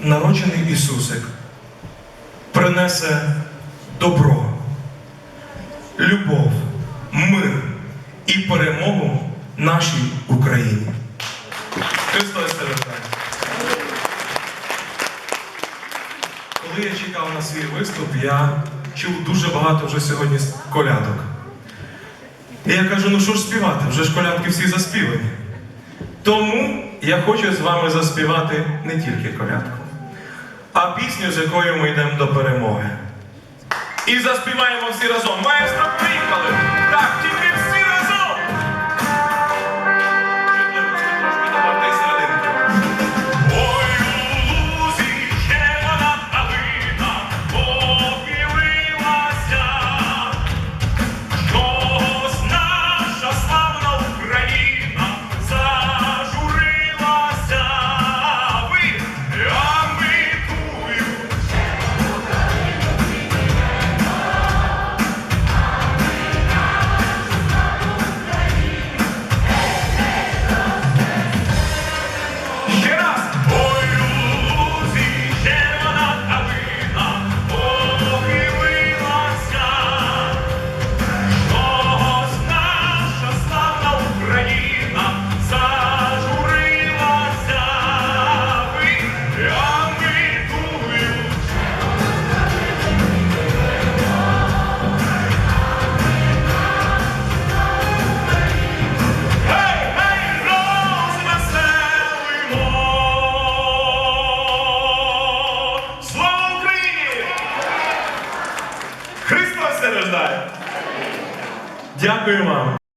народжений Ісусик принесе добро, любов, мир і перемогу нашій Україні. Христос страждає. Коли я чекав на свій виступ, я чув дуже багато вже сьогодні колядок. І я кажу, ну що ж співати? Вже ж колядки всі заспівані. Тому я хочу з вами заспівати не тільки колядку, а пісню, з якою ми йдемо до перемоги. І заспіваємо всі разом. Маєстро приїхали! Так, тільки рождає! Дякую вам!